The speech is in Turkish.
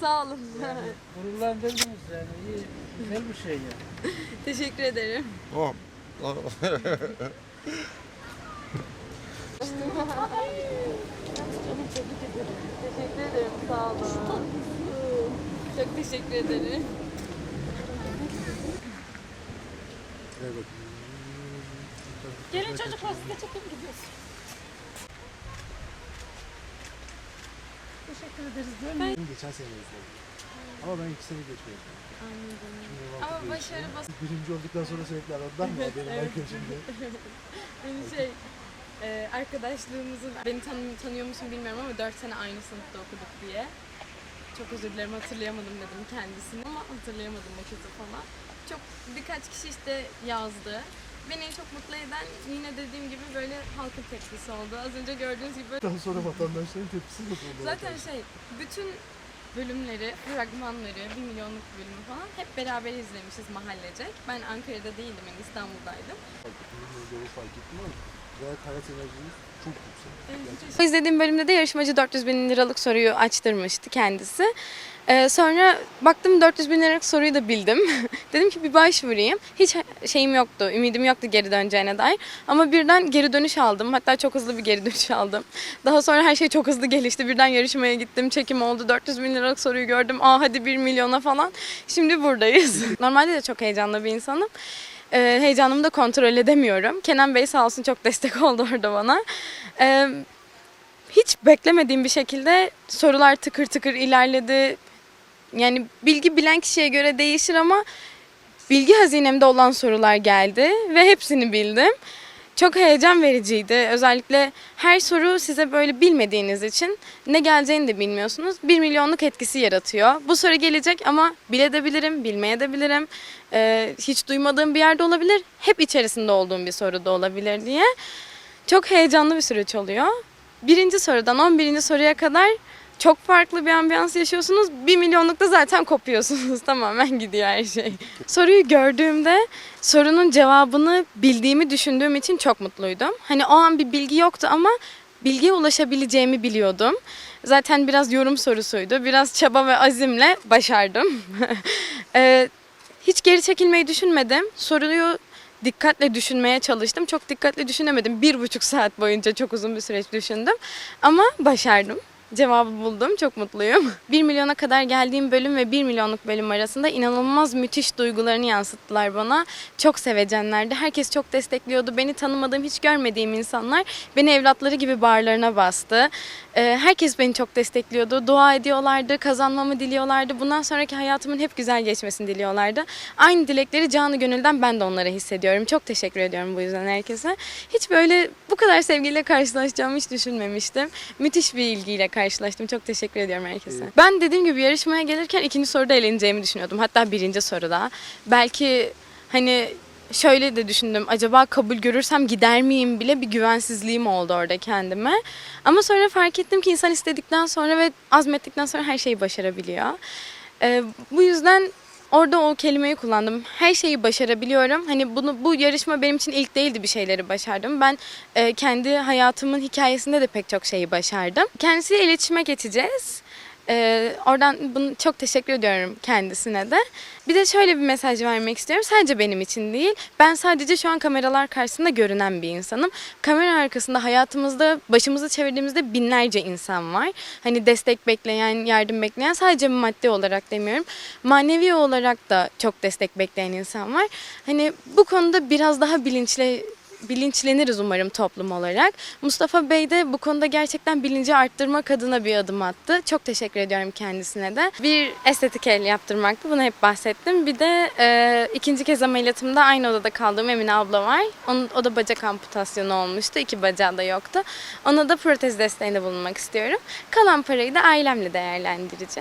Sağ olun. Gururlandırdınız yani. İyi, güzel bir şey ya. Teşekkür ederim. Tamam. Teşekkür ederim. Sağ olun. Çok teşekkür ederim. Gelin çocuklar siz de çekim gidiyorsun. Teşekkür ederiz diyorum. Geçen sene izledim. Ama ben iki sene geçmedim. Ama başarı bas... Birinci olduktan sonra sürekli aradılar mı? Benim evet, şimdi. Hani şey... e, arkadaşlığımızı beni tanı tanıyor musun bilmiyorum ama 4 sene aynı sınıfta okuduk diye. Çok özür dilerim hatırlayamadım dedim kendisini ama hatırlayamadım o kızı falan. Çok birkaç kişi işte yazdı. Beni en çok mutlu eden yine dediğim gibi böyle halkın tepkisi oldu. Az önce gördüğünüz gibi böyle Daha sonra vatandaşların tepkisi nasıl oldu? Zaten şey, bütün bölümleri, fragmanları, bir milyonluk bölümü falan hep beraber izlemişiz mahallecek. Ben Ankara'da değildim, ben İstanbul'daydım. Bilmiyorum fark ettim enerjiniz çok yüksek. İzlediğim bölümde de yarışmacı 400 bin liralık soruyu açtırmıştı kendisi. Ee, sonra baktım 400 bin liralık soruyu da bildim. Dedim ki bir başvurayım. Hiç şeyim yoktu, ümidim yoktu geri döneceğine dair. Ama birden geri dönüş aldım. Hatta çok hızlı bir geri dönüş aldım. Daha sonra her şey çok hızlı gelişti. Birden yarışmaya gittim, çekim oldu. 400 bin liralık soruyu gördüm. Aa hadi 1 milyona falan. Şimdi buradayız. Normalde de çok heyecanlı bir insanım. Ee, heyecanımı da kontrol edemiyorum. Kenan Bey sağ olsun çok destek oldu orada bana. Ee, hiç beklemediğim bir şekilde sorular tıkır tıkır ilerledi. Yani bilgi bilen kişiye göre değişir ama bilgi hazinemde olan sorular geldi ve hepsini bildim. Çok heyecan vericiydi. Özellikle her soru size böyle bilmediğiniz için ne geleceğini de bilmiyorsunuz. Bir milyonluk etkisi yaratıyor. Bu soru gelecek ama bilebilirim, bilmeyebilirim. Ee, hiç duymadığım bir yerde olabilir. Hep içerisinde olduğum bir soru da olabilir diye. Çok heyecanlı bir süreç oluyor. Birinci sorudan 11. soruya kadar çok farklı bir ambiyans yaşıyorsunuz. Bir milyonlukta zaten kopuyorsunuz. Tamamen gidiyor her şey. Soruyu gördüğümde sorunun cevabını bildiğimi düşündüğüm için çok mutluydum. Hani o an bir bilgi yoktu ama bilgiye ulaşabileceğimi biliyordum. Zaten biraz yorum sorusuydu. Biraz çaba ve azimle başardım. Ee, hiç geri çekilmeyi düşünmedim. Soruyu dikkatle düşünmeye çalıştım. Çok dikkatli düşünemedim. Bir buçuk saat boyunca çok uzun bir süreç düşündüm. Ama başardım. Cevabı buldum. Çok mutluyum. 1 milyona kadar geldiğim bölüm ve 1 milyonluk bölüm arasında inanılmaz müthiş duygularını yansıttılar bana. Çok sevecenlerdi. Herkes çok destekliyordu. Beni tanımadığım, hiç görmediğim insanlar beni evlatları gibi bağırlarına bastı. Ee, Herkes beni çok destekliyordu. Dua ediyorlardı, kazanmamı diliyorlardı. Bundan sonraki hayatımın hep güzel geçmesini diliyorlardı. Aynı dilekleri canı gönülden ben de onlara hissediyorum. Çok teşekkür ediyorum bu yüzden herkese. Hiç böyle bu kadar sevgiyle karşılaşacağımı hiç düşünmemiştim. Müthiş bir ilgiyle karşılaştım. Çok teşekkür ediyorum herkese. Ben dediğim gibi yarışmaya gelirken ikinci soruda eğleneceğimi düşünüyordum. Hatta birinci soruda. Belki hani şöyle de düşündüm. Acaba kabul görürsem gider miyim bile bir güvensizliğim oldu orada kendime. Ama sonra fark ettim ki insan istedikten sonra ve azmettikten sonra her şeyi başarabiliyor. Ee, bu yüzden orada o kelimeyi kullandım. Her şeyi başarabiliyorum. Hani bunu bu yarışma benim için ilk değildi bir şeyleri başardım. Ben e, kendi hayatımın hikayesinde de pek çok şeyi başardım. Kendisiyle iletişime geçeceğiz. Ee, oradan bunu çok teşekkür ediyorum kendisine de. Bir de şöyle bir mesaj vermek istiyorum. Sadece benim için değil. Ben sadece şu an kameralar karşısında görünen bir insanım. Kamera arkasında hayatımızda başımızı çevirdiğimizde binlerce insan var. Hani destek bekleyen, yardım bekleyen sadece maddi olarak demiyorum. Manevi olarak da çok destek bekleyen insan var. Hani bu konuda biraz daha bilinçli bilinçleniriz umarım toplum olarak. Mustafa Bey de bu konuda gerçekten bilinci arttırmak adına bir adım attı. Çok teşekkür ediyorum kendisine de. Bir estetik el yaptırmaktı. Bunu hep bahsettim. Bir de e, ikinci kez ameliyatımda aynı odada kaldığım Emine abla var. Onun, o da bacak amputasyonu olmuştu. İki bacağı da yoktu. Ona da protez desteğinde bulunmak istiyorum. Kalan parayı da ailemle değerlendireceğiz.